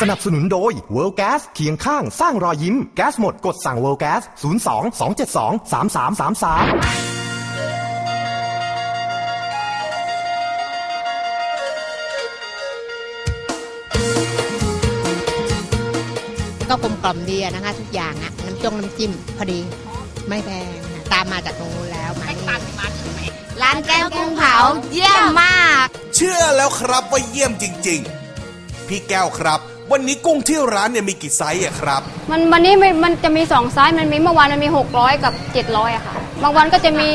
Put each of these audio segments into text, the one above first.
สนับสนุนโดย World Gas เคียงข้างสร้างรอยยิ้ม แก๊สหมดกดสั่ง World Gas 02 272 3333ก็กลมกล่อมดีนะคะทุกอย่างอะน้ำจงน้ำจิ้มพอดีไม่แพงค่ะตามมาจากตรงนู้นแล้วมานี่ร้านแก้วกุ้งเผาเยี่ยมมาก เชื่อแล้วครับว่าเยี่ยมจริง ๆ พี่แก้วครับ วันนี้กุ้งที่ร้านเนี่ยมีกี่ไซส์อะครับ มันวันนี้มันมันจะมีสองไซส์มันมีเมื่อวานมันมี 600 กับ 700อะค่ะ บางวันก็จะมี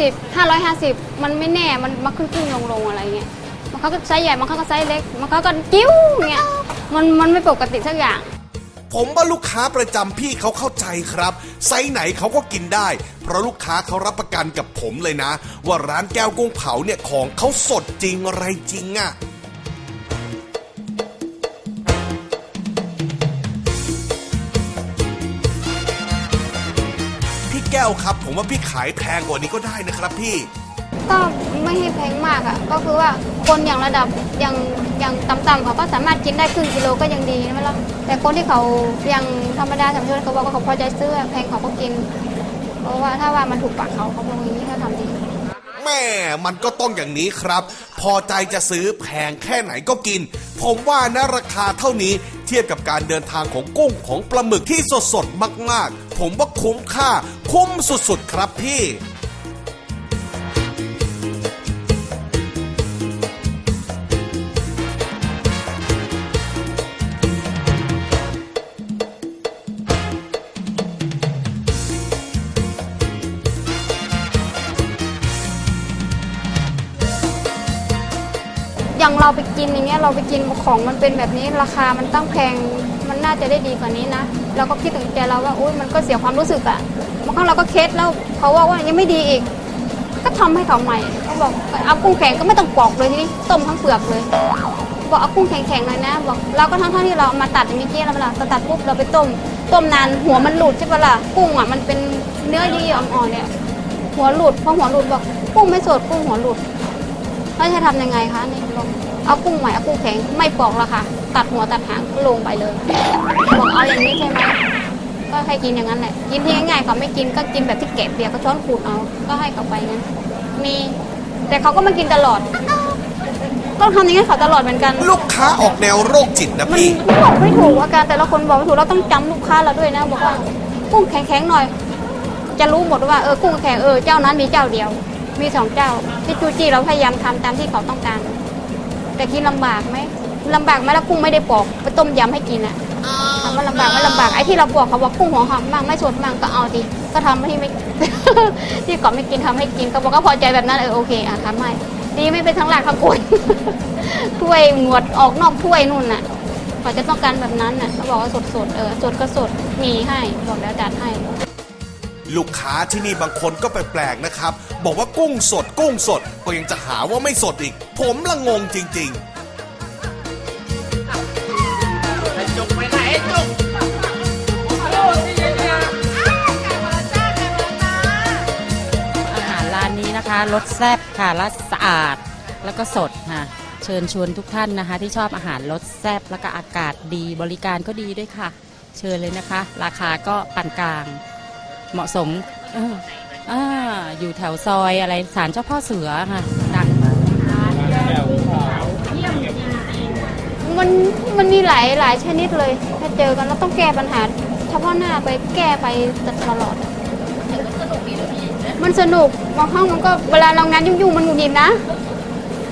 650 550 มันไม่แน่มันมาขึ้นขึ้นลงลงอะไรเงี้ยบางครั้งก็ไซส์ใหญ่บางครั้งก็ไซส์เล็กบางครั้งก็กิ้วเงี้ยมันมันไม่ปกติสักอย่าง ผมว่าลูกค้าประจำพี่เขาเข้าใจครับ ไซส์ไหนเขาก็กินได้ เพราะลูกค้าเขารับประกันกับผมเลยนะ ว่าร้านแก้วกุ้งเผาเนี่ยของเขาสดจริงอะไรจริงอะ ก้วครับ ผมว่าพี่ขายแพงกว่านี้ก็ได้นะครับพี่ ก็ไม่ให้แพงมากอะก็คือว่าคนอย่างระดับอย่างอย่างต่ำๆเขาก็สามารถกินได้ครึ่งกิโลก็ยังดีนะไม่ล่ะแต่คนที่เขาอย่างธรรมดาสามัญชนเขาบอกว่าเขาพอใจซื้อแพงเขาก็กิน เพราะว่าถ้าว่ามันถูกปากเขาเขาบอกอย่างนี้เขาทำดี แม่มันก็ต้องอย่างนี้ครับ พอใจจะซื้อแพงแค่ไหนก็กิน ผมว่านะราคาเท่านี้เทียบกับการเดินทางของกุ้งของปลาหมึกที่สดสดๆมากๆ ผมว่าคุ้มค่าคุ้มสุดๆครับพี่ อย่างเราไปกินอย่างเงี้ยเราไปกินของมันเป็นแบบนี้ราคามันตั้งแพงมันน่าจะได้ดีกว่านี้นะเราก็คิดถึงใจเราว่าอุ้ยมันก็เสียความรู้สึกอะบางครั้งเราก็เคสแล้วเขาว่าว่ายังไม่ดีอีก ก็ทำให้เขาใหม่เขาบอกเอากุ้งแข็งก็ไม่ต้องปอกเลยทีนี้ต้มทั้งเปลือกเลยบอกเอากุ้งแข็งๆหน่อยนะบอกเราก็ทั้งๆที่เราเอามาตัดอย่างเมื่อกี้แล้วเวลาเราตัดปุ๊บเราไปต้มต้มนานหัวมันหลุดใช่ปะล่ะกุ้งอะมันเป็นเนื้อยี่อ่อนๆเนี่ยหัวหลุดพอหัวหลุดบอกกุ้งไม่สดกุ้งหัวหลุด แล้วจะทำยังไงคะนี่บอกเอากุ้งใหม่เอากุ้งแข็งไม่ปอกละค่ะ ตัดหัวตัดหางลงไปเลยบอกเอาอย่างนี้ใช่ไหมก็ให้กินอย่างนั้นแหละ กินที่ง่ายๆเขาไม่กินก็กินแบบที่แกะเปียกก็ช้อนขูดเอา ก็ให้เขาไปงั้น มี แต่เขาก็มากินตลอด ต้องทำอย่างนี้นเขาตลอดเหมือนกัน ลูกค้าออกแนวโรคจิตนะมันพี่ บอกไม่ถูกอาการแต่ละคนบอกไม่ถูกเราต้องจำลูกค้าเราด้วยนะบอกว่ากุ้งแข็งๆหน่อย จะรู้หมดว่าเออกุ้งแข็งเออเจ้านั้นมีเจ้าเดียว มีสองเจ้าที่จูจี้เราพยายามทำตามที่เขาต้องการ แต่กินลำบากไหมลำบากไหมแล้วกุ้งไม่ได้ปอกไปต้มยำให้กินอะถามว่าลำบากไหม่ลำบากไอ้ที่เราปอกเขาบอกกุ้งหัวหอมมากไม่สดมากก็เอาดิก็ทำให้ไม่ที่เขาไม่กินทำให้กินเขาบอกก็พอใจแบบนั้นเออโอเคอะทำให้ดีไม่เป็นทั้งหลักทั้งคนถ้วยหนวดออกนอกถ้วยนู่นน่ะเขาจะต้องการแบบนั้นน่ะเขาบอกว่าสดสดๆเออสดก็สดมีให้บอกแล้วจัดให้ ลูกค้าที่นี่บางคนก็แปลกๆนะครับ บอกว่ากุ้งสดกุ้งสดก็ยังจะหาว่าไม่สดอีก ผมละงงจริงๆอาหารร้านนี้นะคะรสแซ่บค่ะและสะอาดแล้วก็สดค่ะ เชิญชวนทุกท่านนะคะ ที่ชอบอาหารรสแซ่บแล้วก็อากาศดีบริการก็ดีด้วยค่ะ เชิญเลยนะคะ ราคาก็ปานกลาง เหมาะสมเอออ่าอยู่แถวซอยอะไรศาลเจ้าพ่อเสือค่ะดังมันมันมีหลายหลายชนิดเลย ถ้าเจอกันเราต้องแก้ปัญหาเฉพาะหน้าไปแก้ไปตลอด มันสนุกบางครั้งมันก็เวลาเรางานยุ่งๆมันหงุดหงิดนะ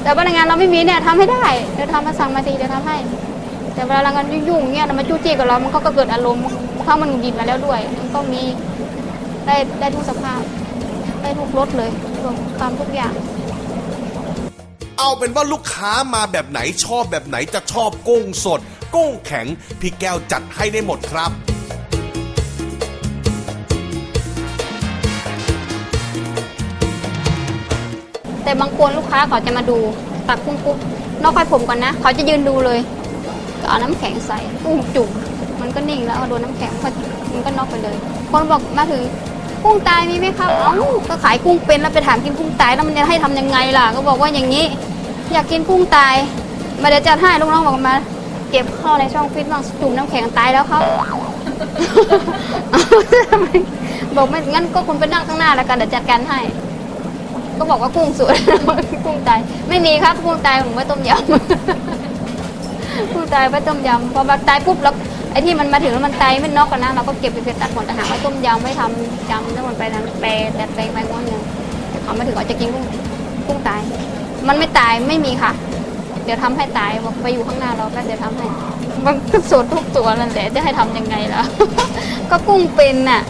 แต่ว่างานเราไม่มีเนี่ยทำให้ได้เดี๋ยวทำมาสั่งมาทีเดี๋ยวทำให้ แต่เวลาเรางานยุ่งๆเนี่ยมันจู้จี้กับเรา มันก็เกิดอารมณ์บางครั้งมันหงุดหงิดมาแล้วด้วย มันก็มี ได้ได้ทุกสภาพ ได้ทุกรสเลยรวมตามทุกอย่าง เอาเป็นว่าลูกค้ามาแบบไหนชอบแบบไหนจะชอบกุ้งสด กุ้งแข็ง พี่แก้วจัดให้ได้หมดครับแต่บางคนลูกค้าเขาจะมาดูตักกุ้งปุ๊บนอกค่อยผมก่อนนะ เขาจะยืนดูเลย ก็เอาน้ำแข็งใส่กุ้งจุ่มมันก็นิ่งแล้วเอาโดนน้ำแข็งก็มันก็นอกไปเลย คนบอกมาถึง กุ้งตายมีไหมครับเอ้าก็ขายกุ้งเป็นแล้วไปถามกินกุ้งตายแล้วมันจะให้ทำยังไงล่ะ ก็บอกว่าอย่างนี้ อยากกินกุ้งตาย มาเดี๋ยวจัดให้ลูกน้องบอกมา เก็บเข้าในช่องฟิตบ้างจุ่มน้ำแข็งตายแล้วครับบอกไม่งั้นก็คุณไปนั่งข้างหน้าแล้วกันเดี๋ยวจัดการให้ ก็บอกว่ากุ้งสวยกุ้งตายไม่มีครับกุ้งตายผมไว้ต้มยำกุ้งตายไว้ต้มยำพอมาตายปุ๊บแล้ว ไอ้ที่มันมาถึงแล้วมันตายไม่นอกกันนะเราก็เก็บไปเสร็ตัดหมดแต่หาไว้ต้มยำไว้ทำยำแล้วมันไปทางแปรแต่แปลงไปง้วนหนึ่งเขามาถึงเขาจะกินกุ้งกุ้งตาย มันไม่ตายไม่มีค่ะ เดี๋ยวทำให้ตายบอกไปอยู่ข้างหน้าเราก็เดี๋ยวทำให้มันก็สดทุกตัวนั่นแหละจะให้ทำยังไงล่ะก็กุ้งเป็นน่ะ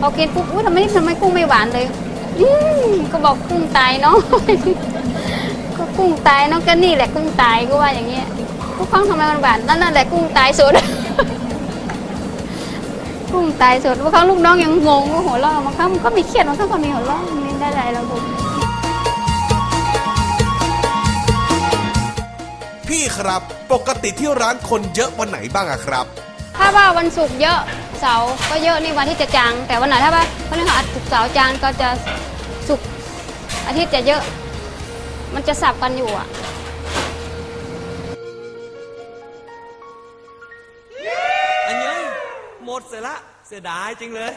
พอกินปุ๊บอุ้ยทำไมทำไมกุ้งไม่หวานเลยอืมก็บอกกุ้งตายเนาะก็กุ้งตายเนาะก็นี่แหละกุ้งตายก็ว่าอย่างเงี้ยทุกครั้งทำไมมันหวานนั่นนั่นแหละกุ้งตายสด กุ้งตายสดบางครั้งลูกน้องยังงงว่าหัวเราะบางครั้งมันก็มีเครียดบางครั้งก็มีหัวเราะไม่ได้อะไรเราดูพี่ครับ ปกติที่ร้านคนเยอะวันไหนบ้างอะครับ ถ้าว่าวันศุกร์เยอะเสาร์ก็เยอะนี่วันที่จะจางแต่วันไหนถ้าว่าพฤหัสศุกร์เสาร์จางก็จะศุกร์อาทิตย์จะเยอะ มันจะสับกันอยู่อะ ดเสียละเสียดายจริงเลย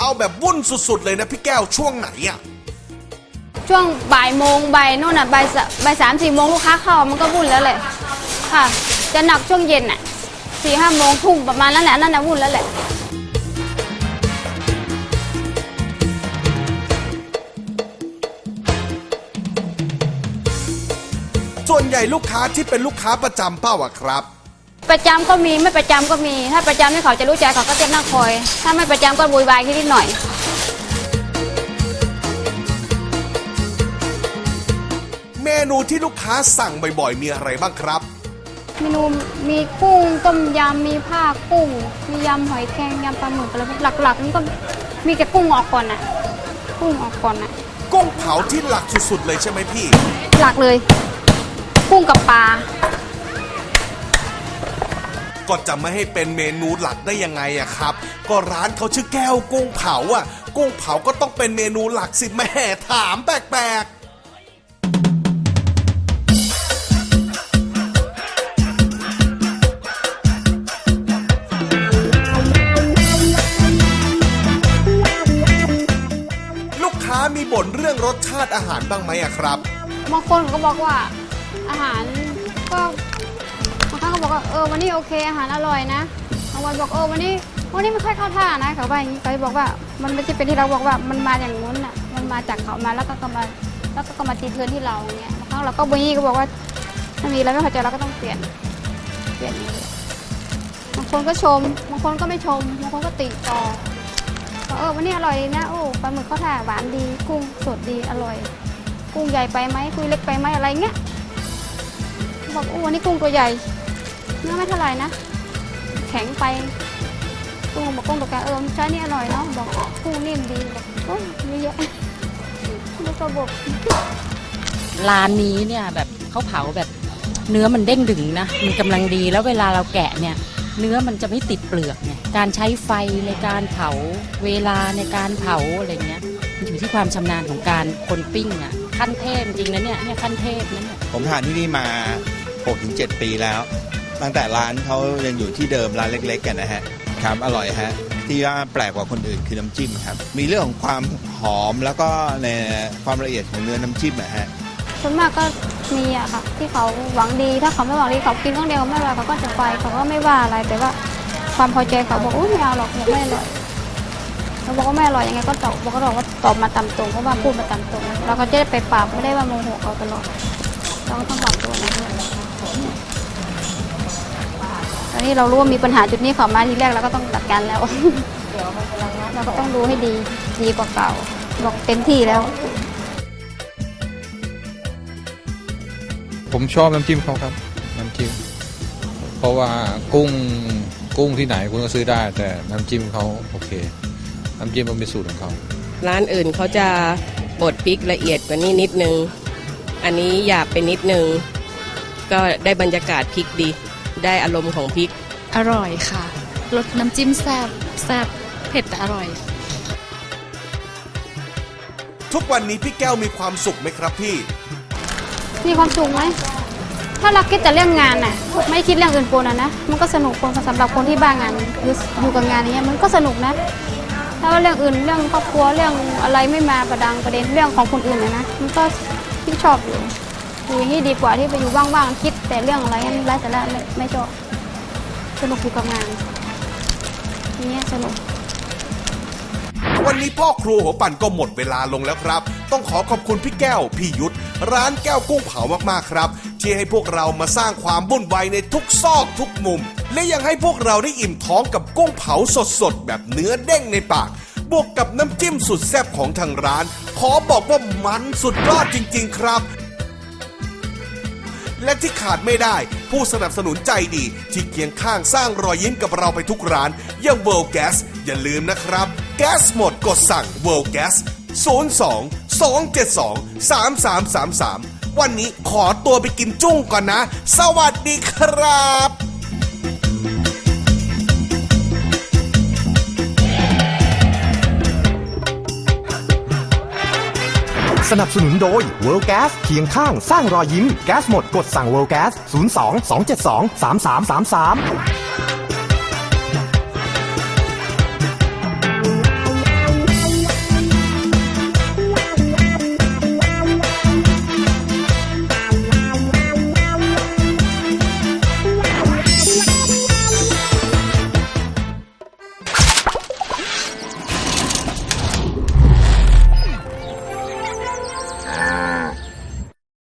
เอาแบบวุ่นสุดๆเลยนะพี่แก้วช่วงไหนอะช่วงบ่ายโมงบ่ายนู่นอะบ่ายสบ่ายสามสี่โมงลูกค้าเข้ามันก็วุ่นแล้วแหละค่ะ จะหนักช่วงเย็นอะสี่ห้าโมงทุ่มประมาณนั้นแหละนั่นน่ะวุ่นแล้วแหละ ส่วนใหญ่ลูกค้าที่เป็นลูกค้าประจำเป้าอะครับ ประจำก็มีไม่ประจำก็มี ถ้าประจำนี่เขาจะรู้ใจเขาก็จะนั่งคอย ถ้าไม่ประจำก็บุยวายนิดหน่อย เมนูที่ลูกค้าสั่งบ่อยๆ มีอะไรบ้างครับ เมนูมีกุ้งต้มยำมีผ้ากุ้ง มียำหอยแครงยำปลาหมึกอะไรพวกหลักๆมันก็มีแต่กุ้งออกก่อนน่ะกุ้งออกก่อนน่ะกุ้งเผาที่หลักสุดๆเลยใช่ไหมพี่ หลักเลย กุ้งกับปลา ก็จะไม่ให้เป็นเมนูหลักได้ยังไงอะครับ ก็ร้านเขาชื่อแก้วกุ้งเผาอะกุ้งเผาก็ต้องเป็นเมนูหลักสิแม่ถามแปลกๆลูกค้ามีบ่นเรื่องรสชาติอาหารบ้างไหมอะครับ บางคนก็บอกว่าอาหารก็างบอกว่าเออวันนี้โอเคอาหารอร่อยนะบางวันบอกเออวันนี้วันนี้ไม่ค่อยเข้าท่านะเขาว่าอย่างนี้เขาบอกว่ามันไม่ใช่เป็นที่เราบอกว่ามันมาอย่างนู้นน่ะมันมาจากเขามาแล้วก็กมาแล้วก็กมาตีเทือนที่เราอย่างเงี้ยบางครั้งเราก็บางทีก็บอกว่าถ้ามีอะไรไม่พอใจเราก็ต้องเปลี่ยนเปลี่ยนอย่างเงี้บางคนก็ชมบางคนก็ไม่ชมบางคนก็ติต่อบอเออวันนี้อร่อยนะโอ้ปลาหมึกเข้าท่าหวานดี กุ้งสดดีอร่อย กุ้งใหญ่ไปไหมกุ้งเล็กไปไหมอะไรเงี้ยบอกโอ้วันนี้กุ้งตัวใหญ่ เนื้อไม่เท่าไหร่นะ แข็งไปกุ้งบอกกุ้งตัวแกเออใช้นี่อร่อยเนาะบอกกุ้งนิ่มดีบอกโอ้ยมีเยอะลูกกระบอกร้านนี้เนี่ยแบบเขาเผาแบบเนื้อมันเด้งดึงนะมันกำลังดีแล้วเวลาเราแกะเนี่ย เนื้อมันจะไม่ติดเปลือกไงการใช้ไฟในการเผาเวลาในการเผาอะไรเงี้ยมันอยู่ที่ความชำนาญของการคนปิ้งอะขั้นเทพจริงนะเนี่ยเนี่ยขั้นเทพนะเนี่ยผมทานที่นี่มา6-7 ปีแล้ว ตั้งแต่ร้านเขายังอยู่ที่เดิมร้านเล็ก ๆ กันนะฮะครับอร่อยฮะที่ว่าแปลกกว่าคนอื่นคือน้ำจิ้มครับ มีเรื่องของความหอมแล้วก็ในความละเอียดของเนื้อน้ำจิ้มนะฮะส่วนมากก็มีอะค่ะ ที่เขาหวังดีถ้าเขาไม่หวังดีเขากินครั้งเดียวไม่อร่อยเขาก็จะไปเขาก็ไม่ว่าอะไรแต่ว่าความพอใจเขาบอกอุ้ยไม่เอาหรอกเนี่ยไม่อร่อยเราบอกว่าไม่อร่อยยังไงก็ตอบบอกก็บอกว่าตอบมาตามตรงเพราะว่าพูดมาตามตรงเราก็จะได้ไปปรับไม่ได้ว่าโมโหเขาตลอดเราก็ต้องปรับตัวนะ อนนี้เรารู้ว่ามีปัญหาจุดนี้เขามาทีแรกเราก็ต้องจัดการแล้ว เราก็ต้องดูให้ดีดีกว่าเก่าบอกเต็มที่แล้ว ผมชอบน้ำจิ้มเขาครับน้ำจิ้มเพราะว่ากุ้งกุ้งที่ไหนคุณก็ซื้อได้ แต่น้ำจิ้มเขาโอเค น้ำจิ้มมันเป็นสูตรของเขาร้านอื่นเขาจะบดพริกละเอียดกว่านี้นิดนึง อันนี้หยาบไปนิดนึง ก็ได้บรรยากาศพริกดี ได้อารมณ์ของพริก อร่อยค่ะรสน้ำจิ้มแซ่บแซ่บเผ็ดแต่อร่อย ทุกวันนี้พี่แก้วมีความสุขไหมครับพี่ มีความสุขไหม ถ้าเราคิดแต่เรื่องงานน่ะ ไม่คิดเรื่องอื่นปนอะนะ มันก็สนุกคนสำหรับคนที่บ้างานคืออยู่กับงานอย่างเงี้ยมันก็สนุกนะ ถ้าว่าเรื่องอื่นเรื่องครอบครัวเรื่องอะไรไม่มาประดังประเด็นเรื่องของคนอื่นนะนะ มันก็ที่ชอบอยู่ อยู่อย่างนี้ดีกว่าที่ไปอยู่ว่างๆคิดแต่เรื่องอะไรไร้สาระไม่ไม่ชอบสนุกอยู่กับงานอย่างเงี้ยสนุกวันนี้พ่อครัวหัวปั่นก็หมดเวลาลงแล้วครับ ต้องขอขอบคุณพี่แก้ว พี่ยุทธ ร้านแก้วกุ้งเผามากๆครับ ที่ให้พวกเรามาสร้างความวุ่นวายในทุกซอกทุกมุม และยังให้พวกเราได้อิ่มท้องกับกุ้งเผาสดๆ แบบเนื้อเด้งในปาก บวกกับน้ำจิ้มสุดแซ่บของทางร้าน ขอบอกว่ามันสุดยอดจริง ๆ ครับ และที่ขาดไม่ได้ ผู้สนับสนุนใจดี ที่เคียงข้างสร้างรอยยิ้มกับเราไปทุกร้านอย่างเวิลแกสอย่าลืมนะครับ แก๊สหมดกดสั่ง World Gas 02 272 3333 วันนี้ขอตัวไปกินจุ้งก่อนนะ สวัสดีครับ สนับสนุนโดย World Gas เคียงข้างสร้างรอยยิ้ม แก๊สหมดกดสั่ง World Gas 02 272 3333